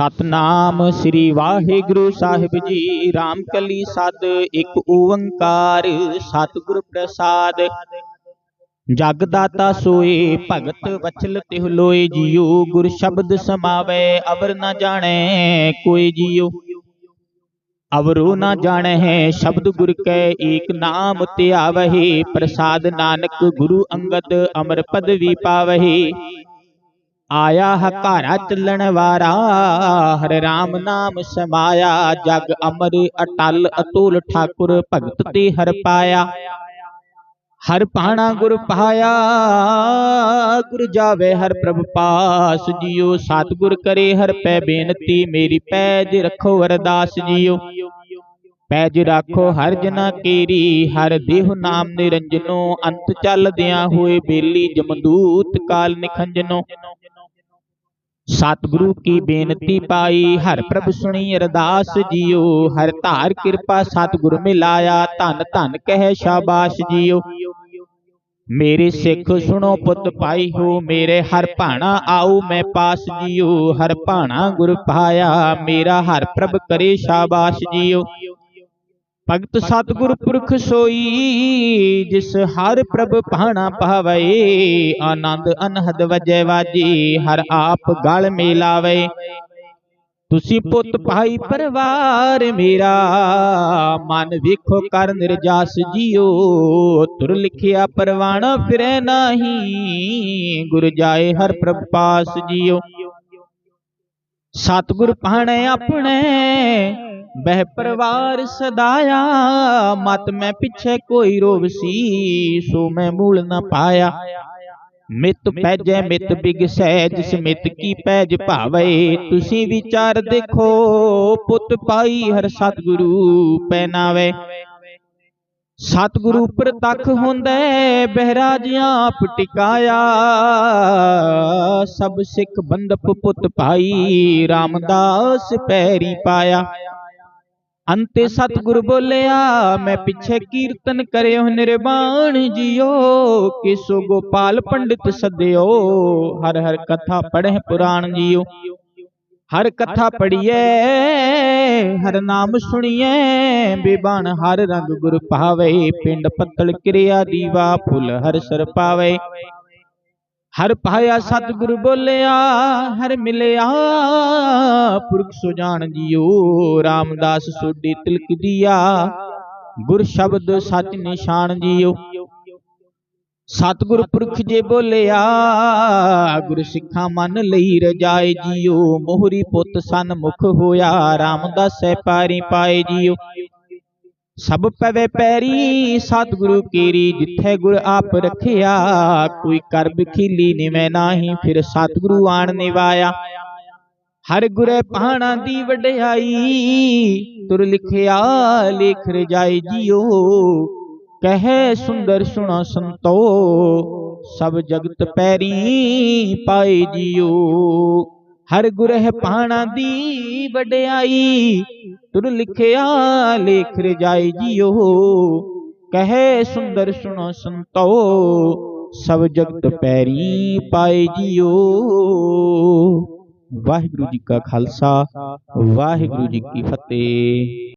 ਸਤਨਾਮ ਸ੍ਰੀ ਵਾਹਿਗੁਰੂ ਸਾਹਿਬ ਜੀ। ਰਾਮ ਕਲੀ ਸਦ ਇੱਕ ਓੰਕਾਰ, ਸਤਿਗੁਰ ਪ੍ਰਸਾਦ। ਜਗ ਦਾਤਾ ਸੋਏ, ਭਗਤ ਵਚਲ ਤਿਹ ਲੋਏ ਜੀਉ ਗੁਰ ਸ਼ਬਦ ਸਮਾਵੈ, ਅਵਰ ਨ ਜਾਣੈ ਕੋਈ ਜੀਉ ਅਵਰੋ ਨ ਜਾਣੈ ਸ਼ਬਦ ਗੁਰ ਕੈ, ਏਕ ਨਾਮ ਧਿਆਵਹਿ। ਪ੍ਰਸਾਦ ਨਾਨਕ ਗੁਰੂ ਅੰਗਦ ਅਮਰ ਪਦਵੀ ਪਾਵਹਿ। ਆਇਆ ਹਕਾਰਾ ਚੱਲਣ ਵਾਰਾ, ਹਰ ਰਾਮ ਨਾਮ ਸਮਾਇਆ, ਜਗ ਅਮਰ ਅਟਲ ਅਤੁਲ ਠਾਕੁਰ ਭਗਤ ਤੇ ਹਰ ਪਾਇਆ। ਹਰ ਪਾਣਾ ਗੁਰ ਪਾਇਆ, ਗੁਰ ਜਾਵੇ ਹਰ ਪ੍ਰਭ ਪਾਸ ਜੀਓ, ਸਤਿਗੁਰ ਕਰੇ ਹਰ ਪੈ ਬੇਨਤੀ, ਮੇਰੀ ਪੈਜ ਰੱਖੋ ਅਰਦਾਸ ਜੀਓ। ਪੈਜ ਰੱਖੋ ਹਰ ਜਨਾ ਕੀਰੀ, ਹਰ ਦੇਹ ਨਾਮ ਨਿਰੰਜਨੋ, ਅੰਤ ਚੱਲਦਿਆਂ ਹੋਏ ਬੇਲੀ ਜਮਦੂਤ ਕਾਲ ਨਿਖੰਜਨੋ। ਸਤਿਗੁਰੂ ਕੀ ਬੇਨਤੀ ਪਾਈ, ਹਰ ਪ੍ਰਭ ਸੁਣੀ ਅਰਦਾਸ ਜੀਓ, ਹਰ ਧਾਰ ਕਿਰਪਾ ਸਤਿਗੁਰ ਮਿਲਾਇਆ, ਧਨ ਧਨ ਕਹਿ ਸ਼ਾਬਾਸ਼ ਜੀਓ। ਮੇਰੇ ਸਿੱਖ ਸੁਣੋ ਪੁੱਤ ਪਾਈ ਹੋ ਮੇਰੇ ਹਰ ਭਾਣਾ ਆਉ ਮੈਂ ਪਾਸ ਜੀਓ, ਹਰ ਭਾਣਾ ਗੁਰ ਪਾਇਆ, ਮੇਰਾ ਹਰ ਪ੍ਰਭ ਕਰੇ ਸ਼ਾਬਾਸ਼ ਜੀਓ। ਭਗਤ ਸਤਿਗੁਰ ਪੁਰਖ ਸੋਈ ਜਿਸ ਹਰ ਪ੍ਰਭ ਭਾਣਾ ਪਾਵੇ ਆਨੰਦ ਅਨਹਦ ਵਜੈ ਵਾਜੀ ਹਰ ਆਪ ਗਲ ਮਿਲਾਵੇ। ਤੁਸੀਂ ਪੁੱਤ ਭਾਈ ਪਰਿਵਾਰ ਮੇਰਾ ਮਨ ਵੇਖੋ ਕਰ ਨਿਰਜਾਸ ਜੀਓ ਤੁਰ ਲਿਖਿਆ ਪਰਵਾਣਾ ਫਿਰੈ ਨਾਹੀ। ਗੁਰ ਜਾਏ ਹਰ ਪ੍ਰਭ ਪਾਸ ਜੀਓ। ਸਤਿਗੁਰ ਪਾਣੈ ਆਪਣੇ, ਬਹਿ ਪਰਵਾਰ ਸਦਾਇਆ। ਮਤ ਮੈਂ ਪਿੱਛੇ ਕੋਈ ਰੋਵ ਸੀ, ਸੋ ਮੈਂ ਮੂਲ ਨਾ ਪਾਇਆ। ਮਿਤ ਪੈਜੈ ਮਿਤ ਬਿਗਸੈ ਜਿਸ ਮਿਤ ਕੀ ਪੈਜ ਭਾਵੇ, ਤੁਸੀਂ ਵਿਚਾਰ ਦੇਖੋ, ਪੁੱਤ ਪਾਈ ਹਰ ਸਤਿਗੁਰੂ ਪੈਨਾਵੇ ਸਤਿਗੁਰੂ ਪ੍ਰਤੱਖ ਹੁੰਦੈ ਬਹਿਰਾਜਿਆਂ ਆਪ ਟਿਕਾਇਆ। ਸਭ ਸਿੱਖ ਬੰਦਪ ਪੁੱਤ ਭਾਈ ਰਾਮਦਾਸ ਪੈਰੀ ਪਾਇਆ। ਅੰਤੇ ਸਤਿਗੁਰ ਬੋਲਿਆ, ਮੈਂ ਪਿੱਛੇ ਕੀਰਤਨ ਕਰਿਓ ਨਿਰਵਾਣ ਜੀਓ, ਕਿਸੋ ਗੋਪਾਲ ਪੰਡਿਤ ਸਦਿਓ, ਹਰ ਹਰ ਕਥਾ ਪੜ੍ਹੇ ਪੁਰਾਣ ਜੀਓ। ਹਰ ਕਥਾ ਪੜੀਏ ਹਰ ਨਾਮ ਸੁਣੀਏ ਬੇਬਾਨ ਹਰ ਰੰਗ ਗੁਰ ਪਾਵੇ ਪਿੰਡ ਪੱਤਲ ਕਿਰਿਆ ਦੀਵਾ ਫੁੱਲ ਹਰ ਸਰ ਪਾਵੇ। ਹਰ ਪਾਇਆ ਸਤਿਗੁਰ ਬੋਲਿਆ ਹਰ ਮਿਲਿਆ ਪੁਰਖ ਸੁਜਾਨ ਜੀਓ ਰਾਮਦਾਸ ਸੋਢੀ ਤਿਲਕ ਦੀਆ ਗੁਰ ਸ਼ਬਦ ਸਚ ਨਿਸ਼ਾਨ ਜੀਓ। ਸਤਿਗੁਰ ਪੁਰਖ ਜੇ ਬੋਲਿਆ, ਗੁਰ ਸਿੱਖਾਂ ਮਨ ਲਈ ਰਜਾਏ ਜੀਓ। ਮੋਹਰੀ ਪੁੱਤ ਸਨ ਮੁਖ ਹੋਇਆ, ਰਾਮਦਾਸੈ ਪਾਰੀ ਪਾਏ ਜੀਓ। ਸਭ ਪਵੇ ਪੈਰੀ, ਸਤਿਗੁਰੂ ਕੀਰੀ, ਜਿੱਥੇ ਗੁਰ ਆਪ ਰਖਿਆ। ਕੋਈ ਕਰ ਬਖੀਲੀ ਨਿਵੇਂ ਨਾਹੀ, ਫਿਰ ਸਤਿਗੁਰੂ ਆਣ ਨਿਵਾਇਆ। ਹਰ ਗੁਰੇ ਪਾਣਾ ਦੀ ਵਡਿਆਈ, ਤੁਰ ਲਿਖਿਆ, ਲੇਖ ਰਜਾਈ ਜੀਓ। ਕਹੇ ਸੁੰਦਰ ਸੁਣਾ ਸੰਤੋ, ਸਭ ਜਗਤ ਪੈਰੀ ਪਾਏ ਜੀਓ ਹਰ ਗੁਰਹਿ ਪਾਣਾ ਦੀ ਵਡਿਆਈ, ਤੁਰ ਲਿਖਿਆ ਲੇਖ ਰਜਾਈ ਜੀਓ ਕਹੇ ਸੁੰਦਰ ਸੁਣੋ ਸੰਤੋ, ਸਭ ਜਗਤ ਪੈਰੀ ਪਾਏ ਜੀਓ ਵਾਹਿਗੁਰੂ ਜੀ ਕਾ ਖਾਲਸਾ, ਵਾਹਿਗੁਰੂ ਜੀ ਕੀ ਫਤਿਹ।